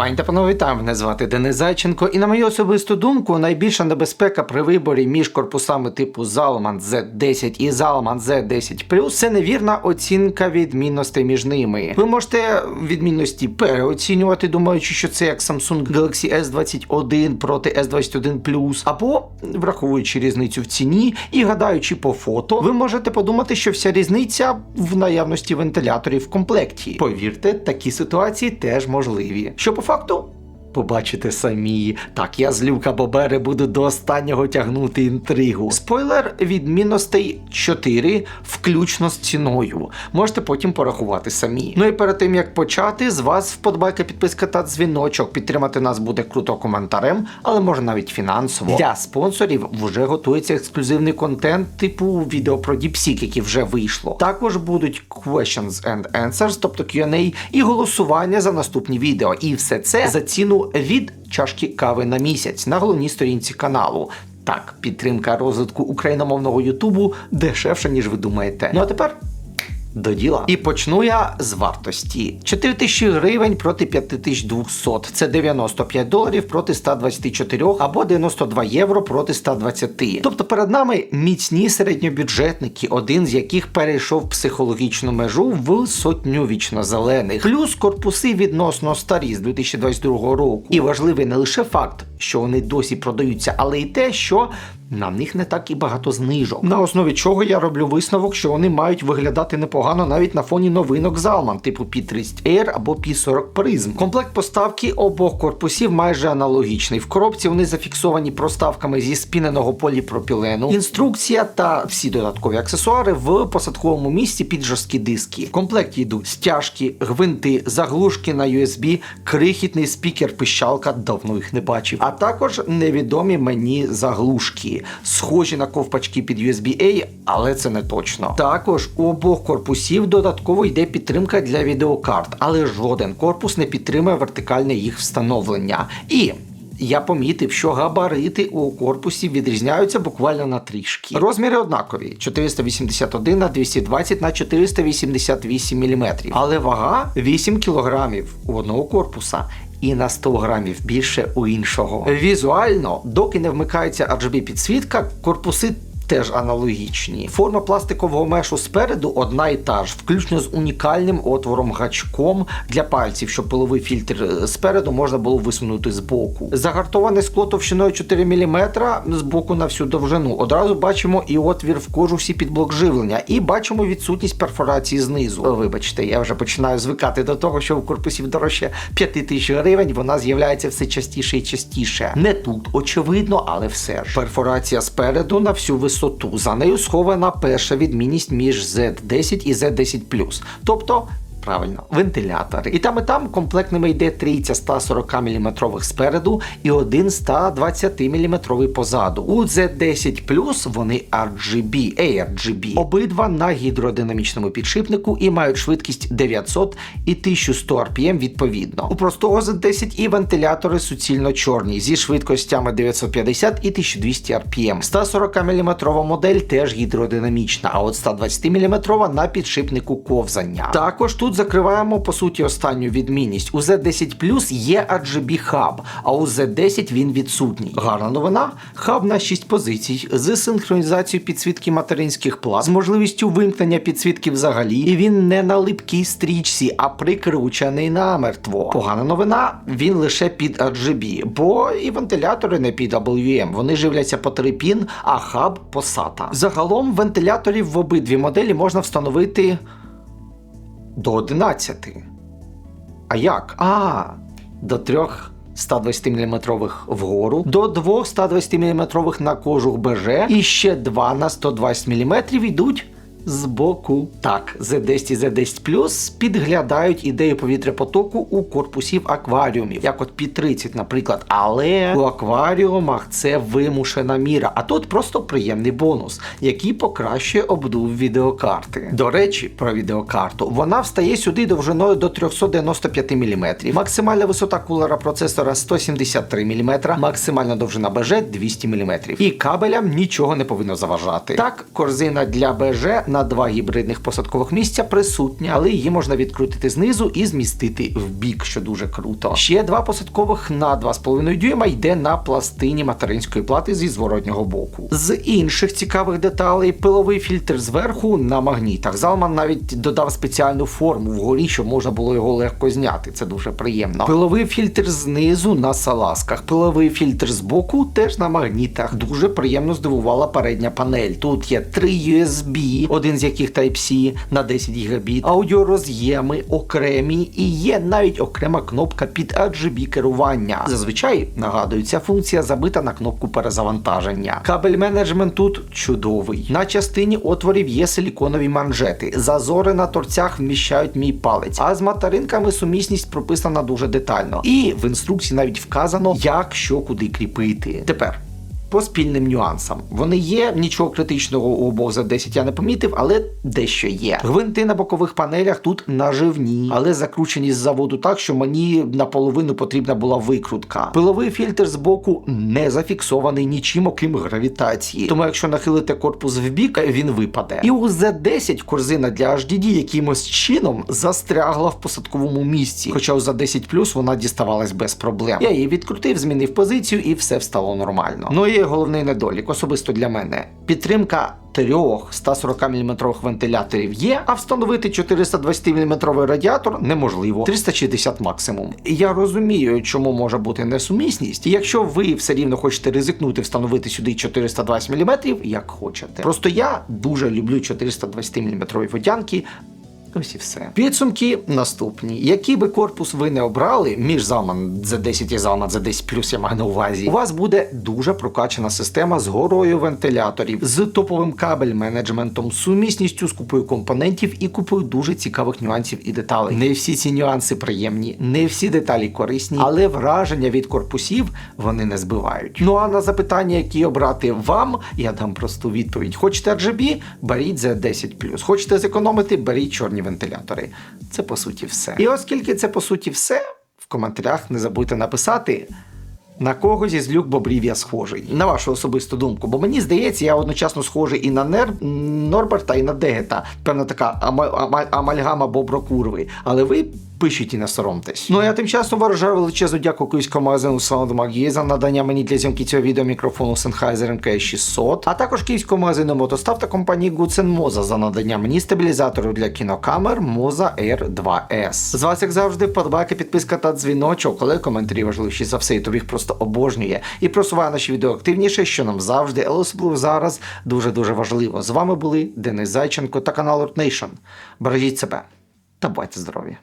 Пані та панове, вітаю, мене звати Денис Зайченко, і на мою особисту думку, найбільша небезпека при виборі між корпусами типу Zalman Z10 і Zalman Z10 це невірна оцінка відмінностей між ними. Ви можете відмінності переоцінювати, думаючи, що це як Samsung Galaxy S21 проти S21 або враховуючи різницю в ціні і гадаючи по фото, ви можете подумати, що вся різниця в наявності вентиляторів в комплекті. Повірте, такі ситуації теж можливі. Що по Facto Побачите самі. Так, я з Люка Бобери буду до останнього тягнути інтригу. Спойлер відмінностей 4, включно з ціною. Можете потім порахувати самі. Ну і перед тим як почати, з вас вподобайка, підписка та дзвіночок. Підтримати нас буде круто коментарем, але може навіть фінансово. Для спонсорів вже готується ексклюзивний контент, типу відео про DeepSeek, яке вже вийшло. Також будуть questions and answers, тобто Q&A, і голосування за наступні відео. І все це за ціну від чашки кави на місяць на головній сторінці каналу. Так, підтримка розвитку україномовного Ютубу дешевша, ніж ви думаєте. Ну а тепер. До діла. І почну я з вартості. 4 тисячі гривень проти 5200. Це 95 доларів проти 124 або 92 євро проти 120. Тобто перед нами міцні середньобюджетники, один з яких перейшов психологічну межу в сотню вічно зелених. Плюс корпуси відносно старі з 2022 року. І важливий не лише факт, що вони досі продаються, але й те, що на них не так і багато знижок. На основі чого я роблю висновок, що вони мають виглядати непогано навіть на фоні новинок Zalman, типу P30 Air або P40 Prism. Комплект поставки обох корпусів майже аналогічний. В коробці вони зафіксовані проставками зі спіненого поліпропілену, інструкція та всі додаткові аксесуари в посадковому місці під жорсткі диски. В комплекті йдуть стяжки, гвинти, заглушки на USB, крихітний спікер пищалка, давно їх не бачив, а також невідомі мені заглушки схожі на ковпачки під USB-A, але це не точно. Також у обох корпусів додатково йде підтримка для відеокарт, але жоден корпус не підтримує вертикальне їх встановлення. І я помітив, що габарити у корпусі відрізняються буквально на трішки. Розміри однакові: 481 на 220 на 488 мм. Але вага 8 кг у одного корпуса. І на 100 грамів більше у іншого. Візуально, доки не вмикається RGB підсвітка, корпуси теж аналогічні. Форма пластикового мешу спереду одна і та ж, включно з унікальним отвором гачком для пальців, щоб пиловий фільтр е, спереду можна було висунути з боку. Загартоване скло товщиною 4 мм з боку на всю довжину. Одразу бачимо і отвір в кожусі під блок живлення, і бачимо відсутність перфорації знизу. Вибачте, я вже починаю звикати до того, що у корпусів дорожче 5 тисяч гривень, вона з'являється все частіше і частіше. Не тут, очевидно, але все ж. Перфорація спереду на всю висоту висоту. За нею схована перша відмінність між Z10 і Z10 Тобто. Правильно, вентилятори. І там і там комплектними йде трійця 140 мм спереду і один 120 мм позаду. У Z10 вони RGB, ARGB. Обидва на гідродинамічному підшипнику і мають швидкість 900 і 1100 RPM відповідно. У простого Z10 і вентилятори суцільно чорні зі швидкостями 950 і 1200 RPM. 140 мм модель теж гідродинамічна, а от 120 мм на підшипнику ковзання. Також тут Тут закриваємо по суті останню відмінність. У Z10 Plus є RGB хаб, а у Z10 він відсутній. Гарна новина. Хаб на 6 позицій з синхронізацією підсвітки материнських плат, з можливістю вимкнення підсвітки взагалі. І він не на липкій стрічці, а прикручений намертво. Погана новина, він лише під RGB, бо і вентилятори не під WM. Вони живляться по 3 пін, а хаб по SATA. Загалом вентиляторів в обидві моделі можна встановити до 11. А як? А, до трьох 120 мм вгору, до двох 120 мм на кожух БЖ і ще два на 120 мм йдуть з боку. Так, Z10 і Z10 Plus підглядають ідею повітряпотоку у корпусів акваріумів, як от P30, наприклад. Але у акваріумах це вимушена міра. А тут просто приємний бонус, який покращує обдув відеокарти. До речі, про відеокарту. Вона встає сюди довжиною до 395 мм. Максимальна висота кулера процесора 173 мм, максимальна довжина БЖ 200 мм. І кабелям нічого не повинно заважати. Так, корзина для БЖ на два гібридних посадкових місця присутня, але її можна відкрутити знизу і змістити в бік, що дуже круто. Ще два посадкових на 2,5 дюйма йде на пластині материнської плати зі зворотнього боку. З інших цікавих деталей пиловий фільтр зверху на магнітах. Залман навіть додав спеціальну форму вгорі, щоб можна було його легко зняти. Це дуже приємно. Пиловий фільтр знизу на салазках, пиловий фільтр збоку теж на магнітах. Дуже приємно здивувала передня панель. Тут є три USB, один з яких Type-C на 10 гігабіт, аудіороз'єми окремі і є навіть окрема кнопка під RGB керування. Зазвичай нагадую, ця функція забита на кнопку перезавантаження. Кабель менеджмент тут чудовий. На частині отворів є силіконові манжети. Зазори на торцях вміщають мій палець. А з материнками сумісність прописана дуже детально. І в інструкції навіть вказано, як що куди кріпити. Тепер. По спільним нюансам. Вони є, нічого критичного у обох за 10 я не помітив, але дещо є. Гвинти на бокових панелях тут наживні, але закручені з заводу так, що мені наполовину потрібна була викрутка. Пиловий фільтр з боку не зафіксований нічим, окрім гравітації. Тому якщо нахилити корпус вбік, він випаде. І у Z10 корзина для HDD якимось чином застрягла в посадковому місці. Хоча у Z10 вона діставалась без проблем. Я її відкрутив, змінив позицію і все встало нормально. Ну і головний недолік, особисто для мене. Підтримка трьох 140 мм вентиляторів є, а встановити 420 мм радіатор неможливо. 360 максимум. Я розумію, чому може бути несумісність. Якщо ви все рівно хочете ризикнути встановити сюди 420 мм, як хочете. Просто я дуже люблю 420 мм водянки. Ось і все. Підсумки наступні. Який би корпус ви не обрали між Zalman Z10 і Zalman Z10 плюс я маю на увазі, у вас буде дуже прокачана система з горою вентиляторів, з топовим кабель менеджментом, сумісністю з купою компонентів і купою дуже цікавих нюансів і деталей. Не всі ці нюанси приємні, не всі деталі корисні, але враження від корпусів вони не збивають. Ну а на запитання, які обрати вам, я дам просту відповідь. Хочете RGB? Беріть Z10 Хочете зекономити, беріть чорні вентилятори. Це по суті все. І оскільки це по суті все, в коментарях не забудьте написати. На кого зі злюк бобрів я схожий? На вашу особисту думку. Бо мені здається, я одночасно схожий і на Нер... Норберта, і на Дегета. Певна така ама... амальгама боброкурви. Але ви пишіть і не соромтесь. Ну я тим часом виражаю величезну дяку київському магазину SoundMag за надання мені для зйомки цього відео мікрофону Sennheiser MK600, а також київському магазину Мотостав та компанії Goodsen Moza за надання мені стабілізатору для кінокамер Moza Air 2S. З вас, як завжди, вподобайка, підписка та дзвіночок, але коментарі важливіші за все, і тобі їх просто обожнює і просуває наші відео активніше, що нам завжди, але особливо зараз дуже дуже важливо. З вами були Денис Зайченко та канал Earth Nation. Бережіть себе та бувайте здорові!